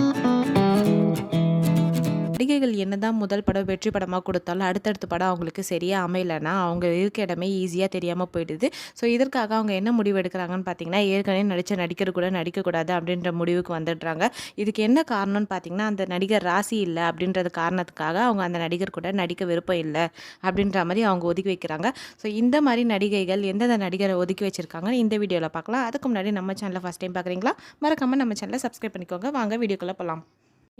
thank you நடிகைகள் என்னதான் முதல் படம் வெற்றி படமாக கொடுத்தாலும் அடுத்தடுத்த படம் அவங்களுக்கு சரியாக அமையலைன்னா அவங்க இருக்க இடமே ஈஸியாக தெரியாமல் போயிடுது. ஸோ இதற்காக அவங்க என்ன முடிவு எடுக்கிறாங்கன்னு பார்த்தீங்கன்னா ஏற்கனவே நடித்த நடிகர் கூட நடிக்கக்கூடாது அப்படின்ற முடிவுக்கு வந்துடுறாங்க. இதுக்கு என்ன காரணம்னு பார்த்தீங்கன்னா அந்த நடிகர் ராசி இல்லை அப்படின்றது காரணத்துக்காக அவங்க அந்த நடிகர் கூட நடிக்க விருப்பம் இல்லை அப்படின்ற மாதிரி அவங்க ஒதுக்கி வைக்கிறாங்க. ஸோ இந்த மாதிரி நடிகைகள் எந்தெந்த நடிகரை ஒதுக்கி வச்சிருக்காங்கன்னு இந்த வீடியோவில் பார்க்கலாம் அதுக்கு முன்னாடி நம்ம சேனலை ஃபஸ்ட் டைம் பார்க்குறீங்களா மறக்காமல் நம்ம சேனலை சப்ஸ்கிரைப் பண்ணிக்கோங்க. வாங்க வீடியோக்குள்ளே போகலாம்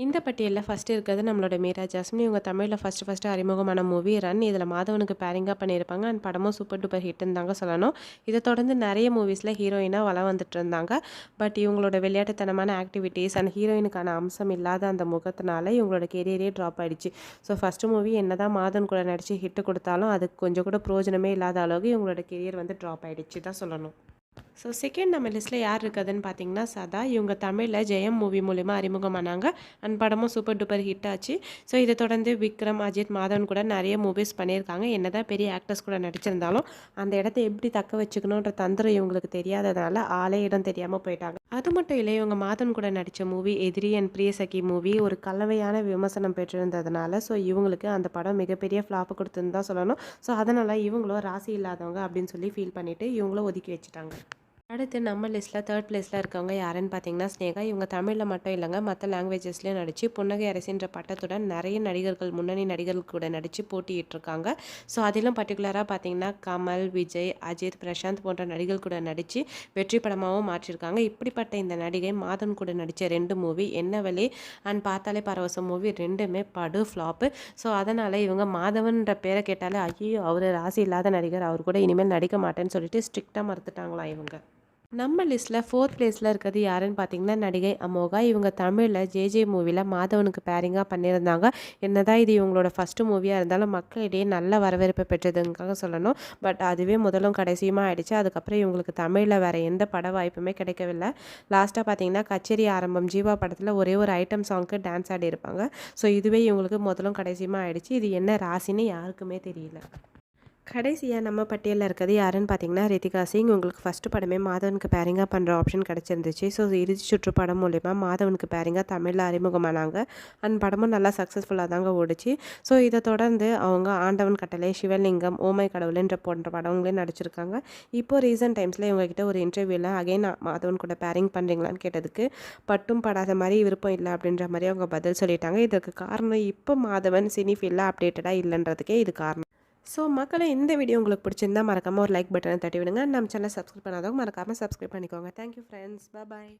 இந்த பட்டியலில் ஃபஸ்ட்டு இருக்கிறது நம்மளோட மீரா ஜாஸ்மின். இவங்க தமிழில் ஃபஸ்ட்டு ஃபஸ்ட்டு அறிமுகமான மூவி ரன் இதில் மாதவனுக்கு பேரிங்காக பண்ணியிருப்பாங்க. அண்ட் படமும் சூப்பர் டூப்பர் ஹிட்னு தாங்க சொல்லணும். இதை தொடர்ந்து நிறைய மூவிஸில் ஹீரோயினாக வளம் வந்துட்டு இருந்தாங்க. பட் இவங்களோட விளையாட்டுத்தனமான ஆக்டிவிட்டீஸ் அண்ட் ஹீரோயினுக்கான அம்சம் இல்லாத அந்த முகத்தினால இவங்களோட கெரியரே ட்ராப் ஆகிடுச்சு ஸோ ஃபஸ்ட்டு மூவி என்ன தான் மாதன் கூட நடித்து ஹிட்டு கொடுத்தாலும் அதுக்கு கொஞ்சம் கூட பிரயோஜனமே இல்லாத அளவுக்கு இவங்களோட கெரியர் வந்து ட்ராப் ஆகிடுச்சு தான் சொல்லணும். ஸோ செகண்ட் நம்ம லிஸ்ட்டில் யார் இருக்குதுன்னு பார்த்தீங்கன்னா சதா. இவங்க தமிழில் ஜெயம் மூவி மூலிமா அறிமுகமானாங்க. அண்ட் படமும் சூப்பர் டூப்பர் ஹிட் ஆச்சு. ஸோ இதை தொடர்ந்து விக்ரம் அஜித் மாதவன் கூட நிறைய மூவிஸ் பண்ணியிருக்காங்க. என்னதான் பெரிய ஆக்டர்ஸ் கூட நடிச்சிருந்தாலும் அந்த இடத்த எப்படி தக்க வச்சுக்கணுன்ற தந்திரம் இவங்களுக்கு தெரியாததுனால ஆளே இடம் தெரியாமல் போயிட்டாங்க. அது மட்டும் இல்லை இவங்க மாதன் கூட நடித்த மூவி எதிரி அண்ட் பிரியசகி மூவி ஒரு கலவையான விமர்சனம் பெற்றிருந்ததுனால ஸோ இவங்களுக்கு அந்த படம் மிகப்பெரிய ஃப்ளாப்பு கொடுத்துன்னு தான் சொல்லணும். ஸோ அதனால் இவங்களும் ராசி இல்லாதவங்க அப்படின்னு சொல்லி ஃபீல் பண்ணிவிட்டு இவங்களும் ஒதுக்கி வச்சுட்டாங்க. அடுத்து நம்ம லிஸ்ட்டில் தேர்ட் பிளேஸில் இருக்கவங்க யாருன்னு பார்த்தீங்கன்னா ஸ்னேகா. இவங்க தமிழில் மட்டும் இல்லைங்க. மற்ற லாங்குவேஜஸ்லேயும் நடித்து புன்னகை அரசின்ற பட்டத்துடன் நிறைய நடிகர்கள் முன்னணி நடிகர்கள் கூட நடித்து போட்டியிட்டிருக்காங்க ஸோ அதிலும் பர்டிகுலராக பார்த்தீங்கன்னா கமல் விஜய் அஜித் பிரசாந்த் போன்ற நடிகர்கள் கூட நடித்து வெற்றி படமாகவும் மாற்றிருக்காங்க. இப்படிப்பட்ட இந்த நடிகை மாதன் கூட நடித்த ரெண்டு மூவி என்ன வழி அண்ட் பார்த்தாலே பரவசம் மூவி ரெண்டுமே படு ஃப்ளாப்பு ஸோ அதனால் இவங்க மாதவன்ற பேரை கேட்டாலே ஐயோ அவர் ராசி இல்லாத நடிகர் அவர் கூட இனிமேல் நடிக்க மாட்டேன்னு சொல்லிட்டு ஸ்ட்ரிக்டாக மறுத்துட்டாங்களாம் இவங்க. நம்ம லிஸ்ட்டில் ஃபோர்த் பிளேஸில் இருக்கிறது யாருன்னு பார்த்தீங்கன்னா நடிகை அமோகா. இவங்க தமிழில் ஜேஜே மூவியில் மாதவனுக்கு பேரிங்காக பண்ணியிருந்தாங்க. என்னதான் இது இவங்களோட ஃபஸ்ட்டு மூவியாக இருந்தாலும் மக்களிடையே நல்ல வரவேற்பு பெற்றதுங்காக சொல்லணும். பட் அதுவே முதலும் கடைசியுமா ஆயிடுச்சு. அதுக்கப்புறம் இவங்களுக்கு தமிழில் வேறு எந்த பட வாய்ப்புமே கிடைக்கவில்லை. லாஸ்ட்டாக பார்த்தீங்கன்னா கச்சேரி ஆரம்பம் ஜீவா படத்தில் ஒரே ஒரு ஐட்டம் சாங்க்கு டான்ஸ் ஆடி இருப்பாங்க ஸோ இதுவே இவங்களுக்கு முதலும் கடைசியுமா ஆயிடுச்சு. இது என்ன ராசின்னு யாருக்குமே தெரியல. கடைசியாக நம்ம பட்டியலில் இருக்கிறது யாருன்னு பார்த்தீங்கன்னா ரித்திகா சிங். உங்களுக்கு ஃபஸ்ட்டு படமே மாதவனுக்கு பேரிங்காக பண்ணுற ஆப்ஷன் கிடச்சிருந்துச்சு. ஸோ இறுதி சுற்று படம் மூலிமா மாதவனுக்கு பேரிங்காக தமிழில் அறிமுகமானாங்க. அந்த படமும் நல்லா சக்ஸஸ்ஃபுல்லாக தாங்க ஓடிச்சு. ஸோ இதை தொடர்ந்து அவங்க ஆண்டவன் கட்டளை சிவலிங்கம் ஓமை கடவுள்ன்ற போன்ற படங்களையும் நடிச்சிருக்காங்க. இப்போ ரீசன்ட் டைம்ஸில் இவங்ககிட்ட ஒரு இன்டர்வியூவில் அகைன் மாதவன் கூட பேரிங் பண்ணுறீங்களான்னு கேட்டதுக்கு பட்டும் படாத மாதிரி விருப்பம் இல்லை அப்படின்ற மாதிரி அவங்க பதில் சொல்லிட்டாங்க. இதற்கு காரணம் இப்போ மாதவன் சினி ஃபீல்டில் அப்டேட்டடாக இல்லைன்றதுக்கே இது காரணம். ஸோ மக்களை இந்த வீடியோ உங்களுக்கு பிடிச்சிருந்தா மறக்காமல் ஒரு லைக் பட்டனை தட்டி விடுங்க. நம்ம சேனல் சப்ஸ்கிரைப் பண்ணாதவங்க மறக்காமல் சப்ஸ்கிரைப் பண்ணிக்கோங்க. Thank you friends bye